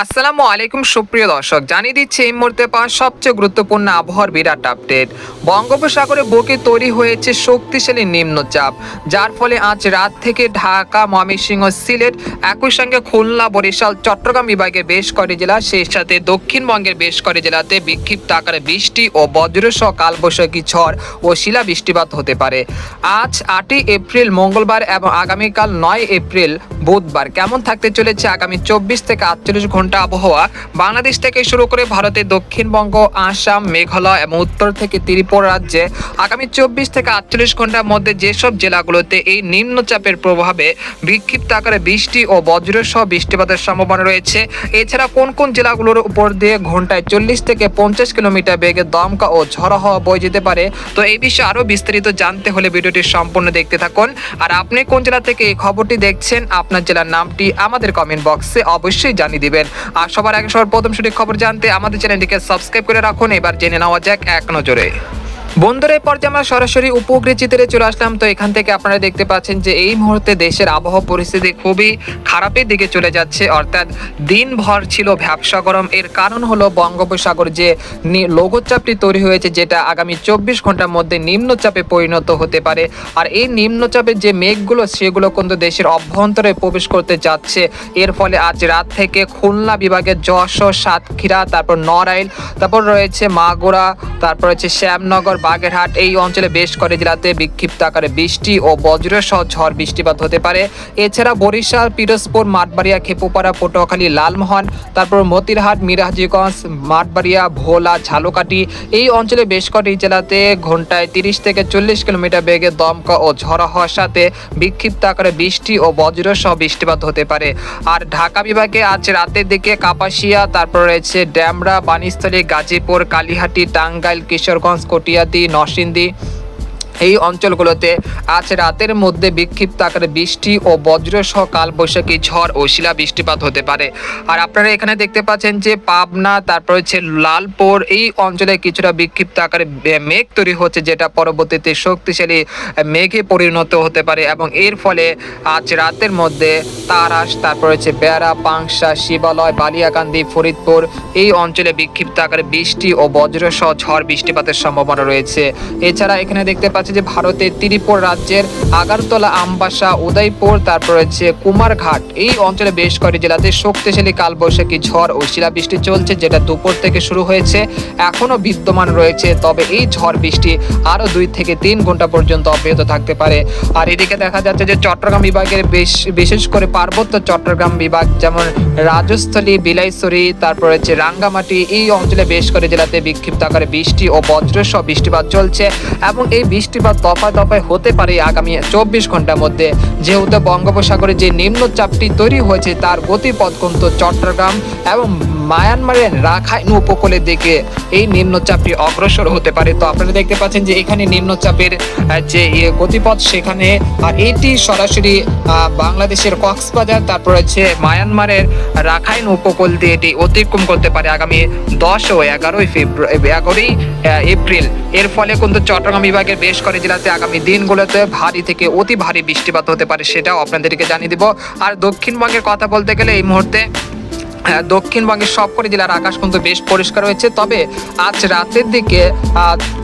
আসসালামু আলাইকুম, সুপ্রিয় দর্শক। জানিয়ে দিচ্ছে, এই মুহূর্তে পাওয়া সবচেয়ে গুরুত্বপূর্ণ আবহাওয়ার বিরাট আপডেট। বঙ্গোপসাগরে বুকে তৈরি হয়েছে শক্তিশালী নিম্নচাপ, যার ফলে আজ রাত থেকে ঢাকা, ময়মনসিংহ, সিলেট, একই সঙ্গে খুলনা, বরিশাল, চট্টগ্রাম বিভাগের বেশ কটি জেলা, সেই সাথে দক্ষিণবঙ্গের বেশ কটি জেলাতে বিক্ষিপ্ত আকারে বৃষ্টি ও বজ্রসহ কালবৈশাখী ঝড় ও শিলা বৃষ্টিপাত হতে পারে। আজ আটই এপ্রিল, মঙ্গলবার এবং আগামীকাল নয় এপ্রিল, বুধবার কেমন থাকতে চলেছে আগামী চব্বিশ থেকে আটচল্লিশ ঘণ্টা আবহাওয়া, বাংলাদেশ থেকে শুরু করে ভারতের দক্ষিণবঙ্গ, আসাম, মেঘালয় এবং উত্তর থেকে ত্রিপুরা রাজ্যে আগামী চব্বিশ থেকে আটচল্লিশ ঘণ্টার মধ্যে যেসব জেলাগুলোতে এই নিম্নচাপের প্রভাবে বিক্ষিপ্ত আকারে বৃষ্টি ও বজ্রসহ বৃষ্টিপাতের সম্ভাবনা রয়েছে, এছাড়া কোন কোন জেলাগুলোর উপর দিয়ে ঘন্টায় চল্লিশ থেকে পঞ্চাশ কিলোমিটার বেগে দমকা ও ঝড় হওয়া বয়ে যেতে পারে, তো এই বিষয়ে আরও বিস্তারিত জানতে হলে ভিডিওটি সম্পূর্ণ দেখতে থাকুন। আর আপনি কোন জেলা থেকে এই খবরটি দেখছেন, আপনার জেলার নামটি আমাদের কমেন্ট বক্সে অবশ্যই জানিয়ে দিবেন। আর সবার আগে সবার প্রথম সঠিক খবর জানতে আমাদের চ্যানেলটিকে সাবস্ক্রাইব করে রাখুন। এবার জেনে নেওয়া যাক এক নজরে। বন্ধুরা এই পর্যায়ে আমরা সরাসরি উপগ্রহ চিত্রে চলে আসলাম, তো এখান থেকে আপনারা দেখতে পাচ্ছেন যে এই মুহূর্তে দেশের আবহাওয়া পরিস্থিতি খুবই খারাপের দিকে চলে যাচ্ছে। অর্থাৎ দিনভর ছিল ভ্যাবসা গরম। এর কারণ হলো বঙ্গোপসাগর যে লঘুচাপটি তৈরি হয়েছে, যেটা আগামী চব্বিশ ঘণ্টার মধ্যে নিম্নচাপে পরিণত হতে পারে। আর এই নিম্নচাপের যে মেঘগুলো, সেগুলো কিন্তু দেশের অভ্যন্তরে প্রবেশ করতে যাচ্ছে। এর ফলে আজ রাত থেকে খুলনা বিভাগের যশোর, সাতক্ষীরা, তারপর নড়াইল, তারপর রয়েছে মাগুরা, তারপর রয়েছে শ্যামনগর বাগেরহাট এই অঞ্চলে বেশ কয়েক জেলাতে বিক্ষিপ্ত আকারে বৃষ্টি ও বজ্রসহ ঝড় বৃষ্টিপাত হতে পারে। এছাড়া বরিশাল, পিরোজপুর, মাঠবাড়িয়া, খেপুপাড়া, পটুয়াখালী, লালমোহন, তারপর মতিরহাট, মিরাজগঞ্জ, মাঠবাড়িয়া, ভোলা, ঝালকাঠি এই অঞ্চলে বেশ কয়েকটি জেলাতে ঘন্টায় তিরিশ থেকে চল্লিশ কিলোমিটার বেগে দমকা ও ঝড় হওয়ার সাথে বিক্ষিপ্ত আকারে বৃষ্টি ও বজ্রসহ বৃষ্টিপাত হতে পারে। আর ঢাকা বিভাগে আজ রাতের দিকে কাপাসিয়া, তারপর রয়েছে ড্যামরা বানিস্থলী গাজীপুর, কালীহাটি, টাঙ্গাইল, কিশোরগঞ্জ, কটিয়াদি নরসিংদী এই অঞ্চলগুলোতে আজ রাতের মধ্যে বিক্ষিপ্ত আকারে বৃষ্টি ও বজ্রসহ কালবৈশাখী ঝড় ও শিলা বৃষ্টিপাত হতে পারে। আর আপনারা এখানে দেখতে পাচ্ছেন যে পাবনা, তারপর হচ্ছে লালপুর, এই অঞ্চলে কিছুটা বিক্ষিপ্ত আকারে মেঘ তৈরি হচ্ছে, যেটা পরবর্তীতে শক্তিশালী মেঘে পরিণত হতে পারে এবং এর ফলে আজ রাতের মধ্যে তারাস, তারপর হচ্ছে বেড়া, পাংশা, শিবালয়, বালিয়াকান্দি, ফরিদপুর এই অঞ্চলে বিক্ষিপ্ত আকারে বৃষ্টি ও বজ্রসহ ঝড় বৃষ্টিপাতের সম্ভাবনা রয়েছে। এছাড়া এখানে দেখতে পাচ্ছি যে ভারতের ত্রিপুর রাজ্যের আগারতলা, আমবাসা, উদয়পুর, তারপর হচ্ছে কুমারঘাট। এই অঞ্চলে বেশ কয়েকটি জেলাতে শক্তিশালী কালবৈশাখী ঝড় ও শিলাবৃষ্টি চলছে, যেটা দুপুর থেকে শুরু হয়েছে এখনও বিদ্যমান রয়েছে, তবে এই ঝড় বৃষ্টি আরও দুই থেকে তিন ঘণ্টা পর্যন্ত অব্যাহত থাকতে পারে। আর এদিকে দেখা যাচ্ছে যে চট্টগ্রাম বিভাগের বেশ, বিশেষ করে পার্বত্য চট্টগ্রাম বিভাগ, যেমন রাজস্থলী, বিলাইছড়ি, তারপর হচ্ছে রাঙ্গামাটি, এই অঞ্চলে বেশ করে জেলাতে বিক্ষিপ্ত আকারে বৃষ্টি ও বজ্রসহ বৃষ্টিপাত চলছে এবং এই বৃষ্টিপাত দফায় দফায় হতে পারে আগামী চব্বিশ ঘণ্টার মধ্যে। যেহেতু বঙ্গোপসাগরে যে নিম্নচাপটি তৈরি হয়েছে, তার গতিপথ কিন্তু চট্টগ্রাম এবং মায়ানমারের রাখাইন উপকূলের দিকে এই নিম্নচাপটি অগ্রসর হতে পারে। তো আপনারা দেখতে পাচ্ছেন যে এখানে নিম্নচাপের যে গতিপথ সেখানে, আর এটি সরাসরি বাংলাদেশের কক্সবাজার, তারপর হচ্ছে মায়ানমারের রাখাইন উপকূল দিয়ে এটি অতিক্রম করতে পারে আগামী দশ ও এগারোই ফেব্রুয়ারি এগারোই এপ্রিল। এর ফলে কিন্তু চট্টগ্রাম বিভাগের বেশ কয়েক জেলাতে আগামী দিনগুলোতে ভারী থেকে অতি ভারী বৃষ্টিপাত হতে পারে, সেটাও আপনাদেরকে জানিয়ে দিব। আর দক্ষিণবঙ্গের কথা বলতে গেলে এই মুহূর্তে দক্ষিণবঙ্গের সবকটি জেলার আকাশ কিন্তু বেশ পরিষ্কার হয়েছে। তবে আজ রাতের দিকে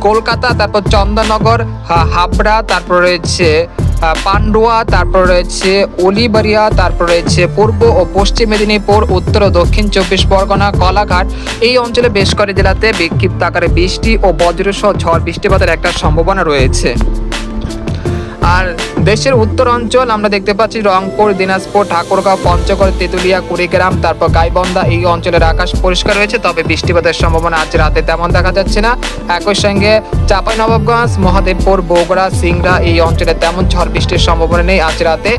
কলকাতা, তারপর চন্দননগর হাবড়া, তারপর রয়েছে পান্ডুয়া, তারপর রয়েছে অলিবাড়িয়া, তারপর রয়েছে পূর্ব ও পশ্চিম মেদিনীপুর, উত্তর ও দক্ষিণ চব্বিশ পরগনা, কলাঘাট। এই অঞ্চলে বেশ কয়েক জেলাতে বিক্ষিপ্ত আকারে বৃষ্টি ও বজ্রসহ ঝড় বৃষ্টিপাতের একটা সম্ভাবনা রয়েছে। আর দেশের উত্তর অঞ্চল আমরা দেখতে পাচ্ছি রংপুর, দিনাজপুর, ঠাকুরগাঁও, পঞ্চগড়, তেঁতুলিয়া, কুড়িগ্রাম, তারপর গাইবন্ধা এই অঞ্চলের আকাশ পরিষ্কার রয়েছে তবে বৃষ্টিপাতের সম্ভাবনা আজ রাতে তেমন দেখা যাচ্ছে না। একই সঙ্গে চাঁপাইনবাবগঞ্জ, মহাদেবপুর, বগুড়া, সিংড়া এই অঞ্চলে তেমন ঝড় বৃষ্টির সম্ভাবনা নেই আজ রাতে।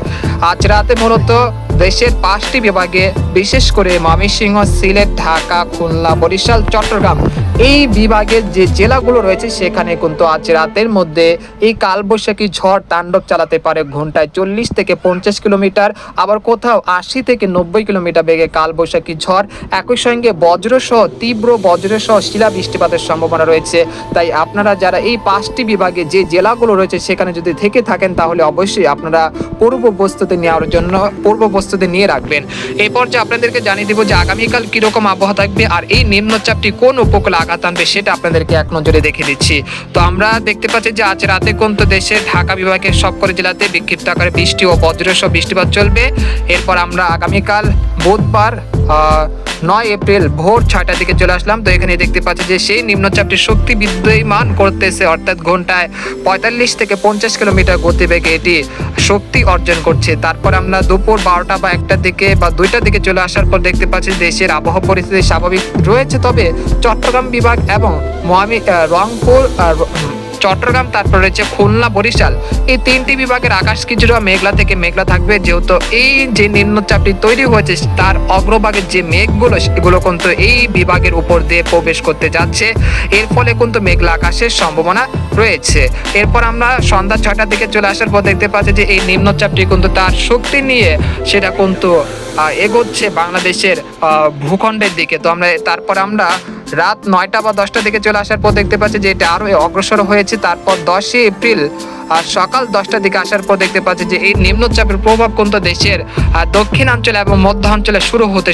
আজ রাতে মূলত দেশের পাঁচটি বিভাগে, বিশেষ করে ময়মনসিংহ, সিলেট, ঢাকা, খুলনা, বরিশাল, চট্টগ্রাম এই বিভাগের যে জেলাগুলো রয়েছে, সেখানে কিন্তু আজ রাতের মধ্যে এই কালবৈশাখী ঝড় তাণ্ডব চালাতে পারে। ঘন্টায় চল্লিশ থেকে পঞ্চাশ কিলোমিটার, আবার কোথাও আশি থেকে নব্বই কিলোমিটার বেগে কালবৈশাখী ঝড়। একই সঙ্গে বজ্রসহ, তীব্র বজ্রসহ শিলা বৃষ্টিপাতের সম্ভাবনা রয়েছে। তাই আপনারা যারা এই পাঁচটি বিভাগে যে জেলাগুলো রয়েছে সেখানে যদি থেকে থাকেন, তাহলে অবশ্যই আপনারা পূর্ব প্রস্তুতি নেওয়ার জন্য, পূর্ব প্রস্তুতি নিয়ে রাখবেন। এই পর্যায়ে আপনাদেরকে জানিয়ে দিব যে আগামীকাল কীরকম আবহাওয়া থাকবে আর এই নিম্নচাপটি কোন উপকূলে আঘাত আনবে সেটা আপনাদেরকে এক নজরে দেখে দিচ্ছি। তো আমরা দেখতে পাচ্ছি যে আজ রাতে কোন তো দেশে ঢাকা বিভাগের সবকটি জেলাতে বিক্ষিপ্ত আকারে বৃষ্টি ও বজ্রসহ বৃষ্টিপাত চলবে। এরপর আমরা আগামীকাল বুধবার নয় এপ্রিল ভোর ছয়টার দিকে চলে আসলাম। তো এখানে দেখতে পাচ্ছি যে সেই নিম্নচাপটির শক্তি বিদ্যমান করতেছে, অর্থাৎ ঘন্টায় পঁয়তাল্লিশ থেকে পঞ্চাশ কিলোমিটার গতিবেগে এটি শক্তি অর্জন করছে। তারপর আমরা দুপুর বারোটা বা একটার দিকে বা দুইটার দিকে চলে আসার পর দেখতে পাচ্ছি দেশের আবহাওয়া পরিস্থিতি স্বাভাবিক রয়েছে। তবে চট্টগ্রাম বিভাগ এবং মহামি রংপুর চট্টগ্রাম, তারপর রয়েছে খুলনা, বরিশাল। এই তিনটি বিভাগের আকাশ কিছুটা মেঘলা থেকে মেঘলা থাকবে, যেহেতু এই যে নিম্নচাপটি তৈরি হয়েছে, তার অগ্রভাগের যে মেঘগুলো, সেগুলো কিন্তু এই বিভাগের উপর দিয়ে প্রবেশ করতে যাচ্ছে। এর ফলে কিন্তু মেঘলা আকাশের সম্ভাবনা রয়েছে। এরপর আমরা সন্ধ্যা ছটার দিকে চলে আসার পর দেখতে পাচ্ছি যে এই নিম্নচাপটি কিন্তু তার শক্তি নিয়ে সেটা কিন্তু এগোচ্ছে বাংলাদেশের ভূখণ্ডের দিকে। তো আমরা, তারপর আমরা রাত নয়টা বা দশটা দিকে চলে আসার পর দেখতে পাচ্ছি যে এটা আরও অগ্রসর হয়েছে। তারপর দশই এপ্রিল সকাল দশটার দিকে আসার পর দেখতে পাচ্ছি যে এই নিম্নচাপের প্রভাব কিন্তু দেশের দক্ষিণাঞ্চলে এবং মধ্য অঞ্চলে শুরু হতে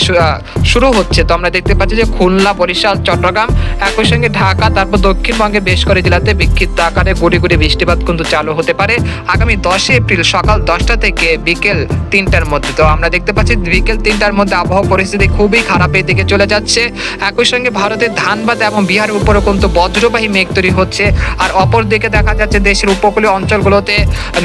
শুরু হচ্ছে। তো আমরা দেখতে পাচ্ছি যে খুলনা, বরিশাল, চট্টগ্রাম, একই সঙ্গে ঢাকা, তারপর দক্ষিণবঙ্গের বেশ করে জেলাতে বিক্ষিপ্ত আকারে গুড়ি গুড়ি বৃষ্টিপাত কিন্তু চালু হতে পারে আগামী দশই এপ্রিল সকাল দশটা থেকে বিকেল তিনটার মধ্যে। তো আমরা দেখতে পাচ্ছি বিকেল তিনটার মধ্যে আবহাওয়া পরিস্থিতি খুবই খারাপের দিকে চলে যাচ্ছে। একই সঙ্গে ভারতের ধানবাদ এবং বিহারের উপরও কিন্তু বজ্রবাহী মেঘ তৈরি হচ্ছে। আর অপর দিকে দেখা যাচ্ছে দেশের উপকূলীয় অঞ্চলগুলোতে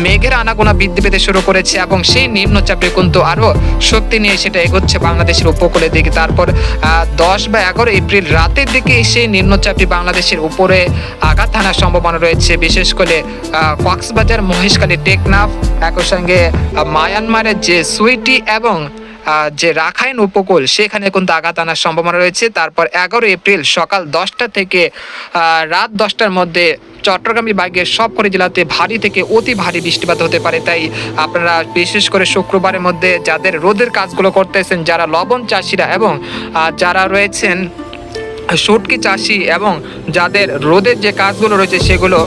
মেঘের আনাগোনা বৃদ্ধি পেতে শুরু করেছে এবং সেই নিম্নচাপে কিন্তু আরও শক্তি নিয়ে সেটা এগোচ্ছে বাংলাদেশের উপকূলের দিকে। তারপর দশ বা এগারো এপ্রিল রাতের দিকে সেই নিম্নচাপটি বাংলাদেশের উপরে আঘাত হানার সম্ভাবনা রয়েছে। বিশেষ করে কক্সবাজার, মহেশখালী, টেকনাফ একই সঙ্গে মায়ানমারের যে সুইটি এবং যে রাখাইন উপকূল, সেখানে কিন্তু আঘাত আনার সম্ভাবনা রয়েছে। তারপর এগারো এপ্রিল সকাল দশটা থেকে রাত দশটার মধ্যে চট্টগ্রাম বিভাগের সবকটি জেলাতে ভারী থেকে অতি ভারী বৃষ্টিপাত হতে পারে। তাই আপনারা বিশেষ করে শুক্রবারের মধ্যে যাদের রোদের কাজগুলো করতেছেন, যারা লবণ চাষিরা এবং যারা রয়েছেন, শুটকি চাষি এবং যাদের রোদের যে কাজগুলো রয়েছে, সেগুলো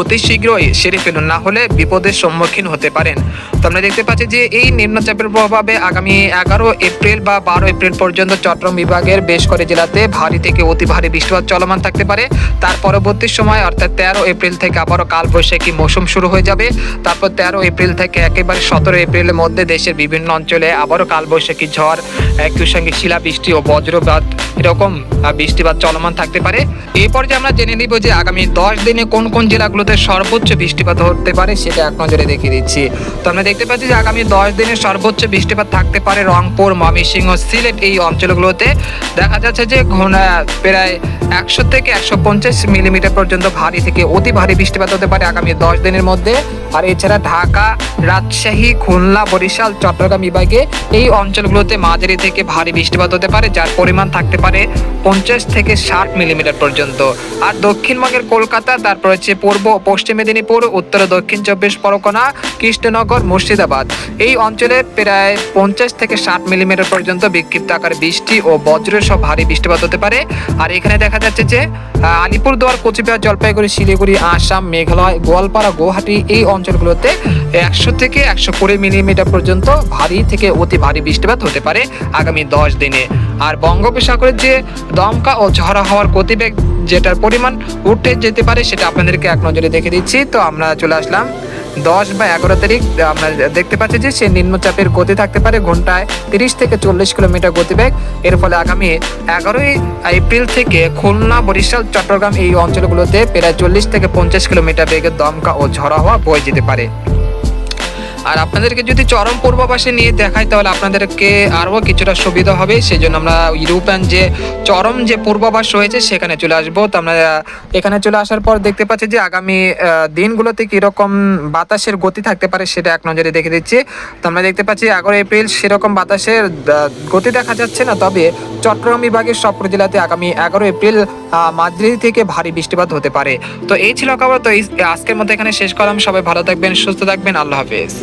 অতি শীঘ্রই সেরে ফেলুন, না হলে বিপদের সম্মুখীন হতে পারেন। তো আমরা দেখতে পাচ্ছি যে এই নিম্নচাপের প্রভাবে আগামী এগারো এপ্রিল বা বারো এপ্রিল পর্যন্ত চট্টগ্রাম বিভাগের বেশ করে জেলাতে ভারী থেকে অতি ভারী বৃষ্টিপাত চলমান থাকতে পারে। তার পরবর্তী সময়, অর্থাৎ তেরো এপ্রিল থেকে আবারও কালবৈশাখী মৌসুম শুরু হয়ে যাবে। তারপর তেরো এপ্রিল থেকে একেবারে সতেরো এপ্রিলের মধ্যে দেশের বিভিন্ন অঞ্চলে আবারও কালবৈশাখী ঝড়, একই সঙ্গে শিলাবৃষ্টি ও বজ্রপাত এরকম বৃষ্টিপাত চলমান থাকতে পারে। এই পর্যায়ে আমরা জেনে নিব যে আগামী দশ দিনে কোন কোন জেলাগুলোতে সর্বোচ্চ বৃষ্টিপাত হতে পারে সেটা এক নজরে দেখিয়ে দিচ্ছি। তো আমরা দেখতে পাচ্ছি যে আগামী দশ দিনে সর্বোচ্চ বৃষ্টিপাত থাকতে পারে রংপুর, ময়মনসিংহ, সিলেট এই অঞ্চলগুলোতে। দেখা যাচ্ছে যে ঘন প্রায় একশো থেকে একশো পঞ্চাশ মিলিমিটার পর্যন্ত ভারী থেকে অতি ভারী বৃষ্টিপাত হতে পারে আগামী দশ দিনের মধ্যে। আর এছাড়া ঢাকা, রাজশাহী, খুলনা, বরিশাল, চট্টগ্রাম বিভাগে এই অঞ্চলগুলোতে মাঝারি থেকে ভারী বৃষ্টিপাত হতে পারে, যার পরিমাণ থাকতে পারে পঞ্চাশ থেকে ষাট মিলিমিটার পর্যন্ত। আর দক্ষিণবঙ্গের কলকাতা, তারপর হচ্ছে পূর্ব পশ্চিম মেদিনীপুর, উত্তর দক্ষিণ চব্বিশ পরগনা, কৃষ্ণনগর, মুর্শিদাবাদ। এই অঞ্চলে প্রায় পঞ্চাশ থেকে ষাট মিলিমিটার পর্যন্ত বিক্ষিপ্ত আকারে বৃষ্টি ও বজ্রের সব ভারী বৃষ্টিপাত হতে পারে। আর এখানে দেখা যাচ্ছে যে আলিপুরদুয়ার, কোচবিহার, জলপাইগুড়ি, শিলিগুড়ি, আসাম, মেঘালয়, গোয়ালপাড়া, গুয়াহাটি এই অঞ্চলগুলোতে একশো থেকে একশো কুড়ি মিলিমিটার পর্যন্ত ভারী থেকে অতি ভারী বৃষ্টিপাত হতে পারে আগামী দশ দিনে। আর বঙ্গোপসাগরের যে দমকা ও ঝড়া হওয়ার গতিবেগ যেটার পরিমাণ উঠে যেতে পারে সেটা আপনাদেরকে এক নজরে দেখে দিচ্ছি। তো আমরা চলে আসলাম। দশ বা এগারো তারিখ, আমরা দেখতে পাচ্ছি যে সে নিম্নচাপের গতি থাকতে পারে ঘন্টায় তিরিশ থেকে চল্লিশ কিলোমিটার গতিবেগ। এর ফলে আগামী এগারোই এপ্রিল থেকে খুলনা, বরিশাল, চট্টগ্রাম এই অঞ্চলগুলোতে প্রায় চল্লিশ থেকে পঞ্চাশ কিলোমিটার বেগে দমকা ও ঝড়া হওয়া বয়ে যেতে পারে। আর আপনাদেরকে যদি চরম পূর্বাভাসে নিয়ে দেখাই, তাহলে আপনাদেরকে আরও কিছুটা সুবিধা হবে। সেই জন্য আমরা ইউরোপিয়ান যে চরম যে পূর্বাভাস রয়েছে, সেখানে চলে আসব। তো আমরা এখানে চলে আসার পর দেখতে পাচ্ছি যে আগামী দিনগুলোতে কীরকম বাতাসের গতি থাকতে পারে সেটা এক নজরে দেখে দিচ্ছি। তো আমরা দেখতে পাচ্ছি এগারো এপ্রিল সেরকম বাতাসের গতি দেখা যাচ্ছে না। তবে চট্টগ্রাম বিভাগের সব জেলাতে আগামী এগারো এপ্রিল মাঝারি থেকে ভারী বৃষ্টিপাত হতে পারে। তো এই ছিল খবর। তো আজকের মধ্যে এখানে শেষ করলাম। সবাই ভালো থাকবেন, সুস্থ থাকবেন। আল্লাহ হাফেজ।